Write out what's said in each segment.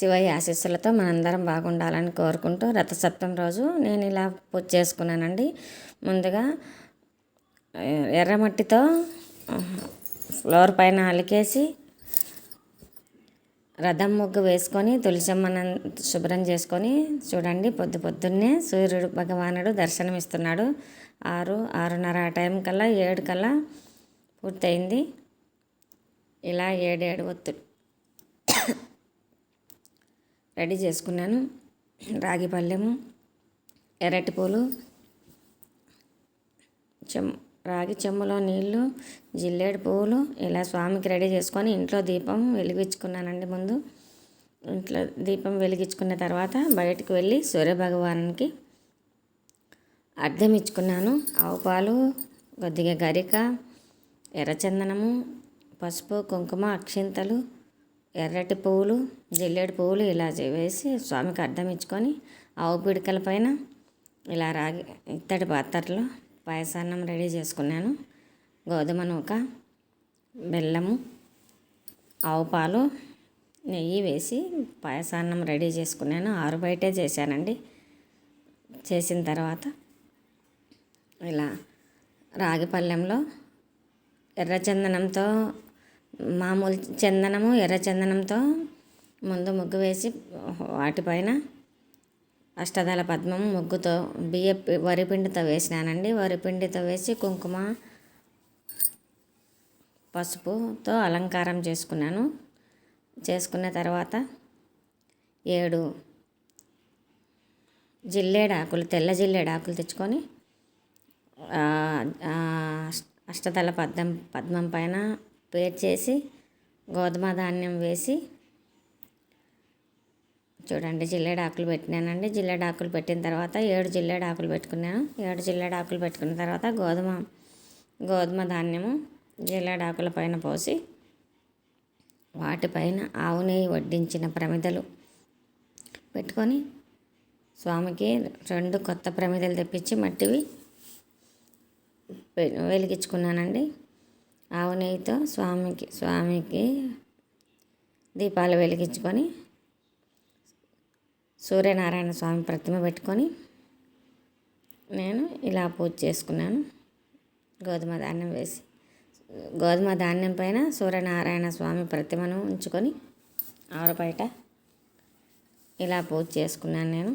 శివయ్య ఆశీస్సులతో మనందరం బాగుండాలని కోరుకుంటూ రథసప్తం రోజు నేను ఇలా పూజ చేసుకున్నానండి. ముందుగా ఎర్రమట్టితో ఫ్లోర్ పైన అలికేసి రథం ముగ్గు వేసుకొని తులసమ్మను శుభ్రం చేసుకొని చూడండి పొద్దు పొద్దున్నే సూర్యుడు భగవానుడు దర్శనమిస్తున్నాడు. ఆరు ఆరున్నర ఆ టైం కల్లా ఏడు కల్లా పూర్తయింది. ఇలా ఏడేడు ఒత్తులు రెడీ చేసుకున్నాను. రాగి పళ్ళెము ఎర్రటి పూలు చెమ్ రాగి చెమ్ములో నీళ్ళు జిల్లేడు పువ్వులు ఇలా స్వామికి రెడీ చేసుకొని ఇంట్లో దీపం వెలిగించుకున్నానండి ముందు. ఇంట్లో దీపం వెలిగించుకున్న తర్వాత బయటకు వెళ్ళి సూర్యభగవానికి అర్థం ఇచ్చుకున్నాను. ఆవు పాలు కొద్దిగా గరిక ఎర్రచందనము పసుపు కుంకుమ అక్షింతలు ఎర్రటి పువ్వులు జిల్లేడు పువ్వులు ఇలా వేసి స్వామికి అర్థం ఇచ్చుకొని ఆవు పిడికల పైన ఇలా రాగి ఇత్తడి పాత్రలో పాయసాన్నం రెడీ చేసుకున్నాను. గోధుమ నూక బెల్లము ఆవు పాలు నెయ్యి వేసి పాయసాన్నం రెడీ చేసుకున్నాను. ఆరు బయటే చేశానండి. చేసిన తర్వాత ఇలా రాగి పళ్ళెంలో ఎర్రచందనంతో మామూలు చందనము ఎర్ర చందనంతో ముందు ముగ్గు వేసి వాటిపైన అష్టదళ పద్మం ముగ్గుతో బియ్య వరిపిండితో వేసినానండి. వరిపిండితో వేసి కుంకుమ పసుపుతో అలంకారం చేసుకున్నాను. చేసుకున్న తర్వాత ఏడు జిల్లేడాకులు తెల్ల జిల్లేడాకులు తెచ్చుకొని అష్టదళ పద్మం పద్మం పైన పేర్చేసి గోధుమ ధాన్యం వేసి చూడండి జిల్లేడాకులు పెట్టినానండి. జిల్లేడాకులు పెట్టిన తర్వాత ఏడు జిల్లేడాకులు పెట్టుకున్నాను. ఏడు జిల్లేడాకులు పెట్టుకున్న తర్వాత గోధుమ గోధుమ ధాన్యము జిల్లేడాకుల పైన పోసి వాటిపైన ఆవు నెయ్యి వడ్డించిన ప్రమిదలు పెట్టుకొని స్వామికి రెండు కొత్త ప్రమిదలు తెప్పించి మట్టివి వెలిగించుకున్నానండి. ఆవు నెయ్యితో స్వామికి స్వామికి దీపాలు వెలిగించుకొని సూర్యనారాయణ స్వామి ప్రతిమ పెట్టుకొని నేను ఇలా పూజ చేసుకున్నాను. గోధుమ ధాన్యం వేసి గోధుమ ధాన్యం పైన సూర్యనారాయణ స్వామి ప్రతిమను ఉంచుకొని ఆరుబయట ఇలా పూజ చేసుకున్నాను నేను.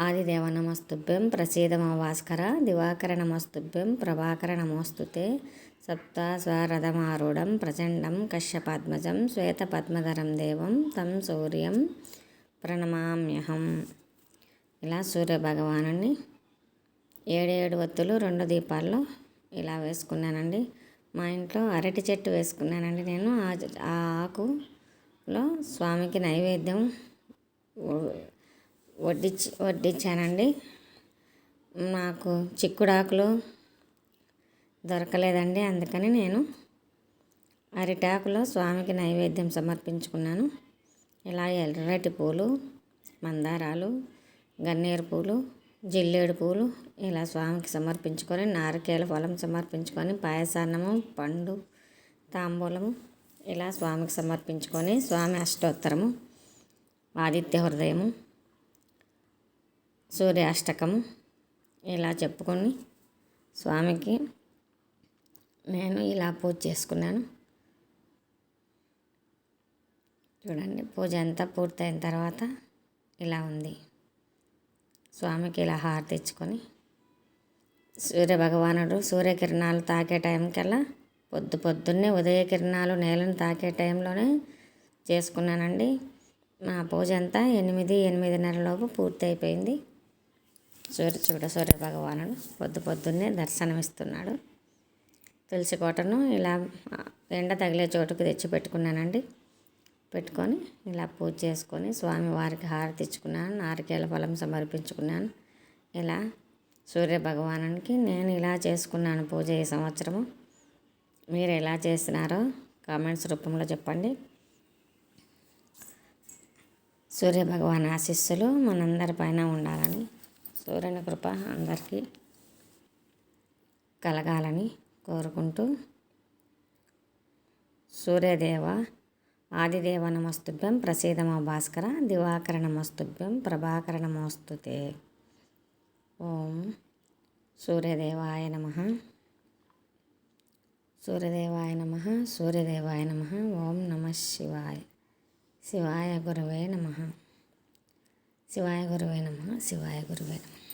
ఆదిదేవ నమస్తుభ్యం ప్రసీదమ భాస్కర దివాకర నమస్తుభ్యం ప్రభాకర నమోస్తుతే సప్త స్వరథమారూఢం ప్రచండం కశ్యపాత్మజం శ్వేతపద్మధరం దేవం తం సూర్యం ప్రణమామ్యహం. ఇలా సూర్యభగవాను ఏడేడు ఒత్తులు రెండు దీపాల్లో ఇలా వేసుకున్నానండి. మా ఇంట్లో అరటి చెట్టు వేసుకున్నానండి నేను. ఆ ఆకులో స్వామికి నైవేద్యం వడ్డించి వడ్డించానండి నాకు చిక్కుడాకులు దొరకలేదండి. అందుకని నేను అరిటాకులో స్వామికి నైవేద్యం సమర్పించుకున్నాను. ఇలా ఎర్రటి పూలు మందారాలు గన్నేరు పూలు జిల్లేడు పూలు ఇలా స్వామికి సమర్పించుకొని నారికేల ఫలం సమర్పించుకొని పాయసాన్నము పండు తాంబూలము ఇలా స్వామికి సమర్పించుకొని స్వామి అష్టోత్తరము ఆదిత్య హృదయము సూర్యాష్టకం ఇలా చెప్పుకొని స్వామికి నేను ఇలా పూజ చేసుకున్నాను. చూడండి పూజ అంతా పూర్తయిన తర్వాత ఇలా ఉంది. స్వామికి ఇలా హారతి ఇచ్చుకొని సూర్య భగవానుడు సూర్యకిరణాలు తాకే టైంకల్లా పొద్దు పొద్దున్నే ఉదయ కిరణాలు నేలను తాకే టైంలోనే చేసుకున్నానండి. మా పూజ అంతా ఎనిమిది ఎనిమిదిన్నరలోపు పూర్తి అయిపోయింది సూర్య చూడ సూర్య భగవానుడు పొద్దు పొద్దున్నే దర్శనమిస్తున్నాడు. తులసి కోటను ఇలా ఎండ తగిలే చోటుకు తెచ్చి పెట్టుకున్నానండి. పెట్టుకొని ఇలా పూజ చేసుకొని స్వామి వారికి హారతి ఇచ్చుకున్నాను నారికేల ఫలం సమర్పించుకున్నాను. ఇలా సూర్య భగవానునికి నేను ఇలా చేసుకున్నాను పూజ ఈ సంవత్సరము. మీరు ఎలా చేసినారో కామెంట్స్ రూపంలో చెప్పండి. సూర్య భగవాన్ ఆశీస్సులు మనందరి పైన ఉండాలని సూర్యుని కృప అందరికీ కలగాలని కోరుకుంటూ సూర్యదేవ ఆదిదేవ నమస్తుభ్యం ప్రసీదమ భాస్కర దివాకర నమస్తుభ్యం ప్రభాకర నమోస్తుతే. ఓం సూర్యదేవాయ నమ. సూర్యదేవాయ నమ సూర్యదేవాయ నమ. ఓం నమ శివాయ. శివాయ గురవే నమ. శివాయ గురువే నమ. శివాయ గురువే నమ.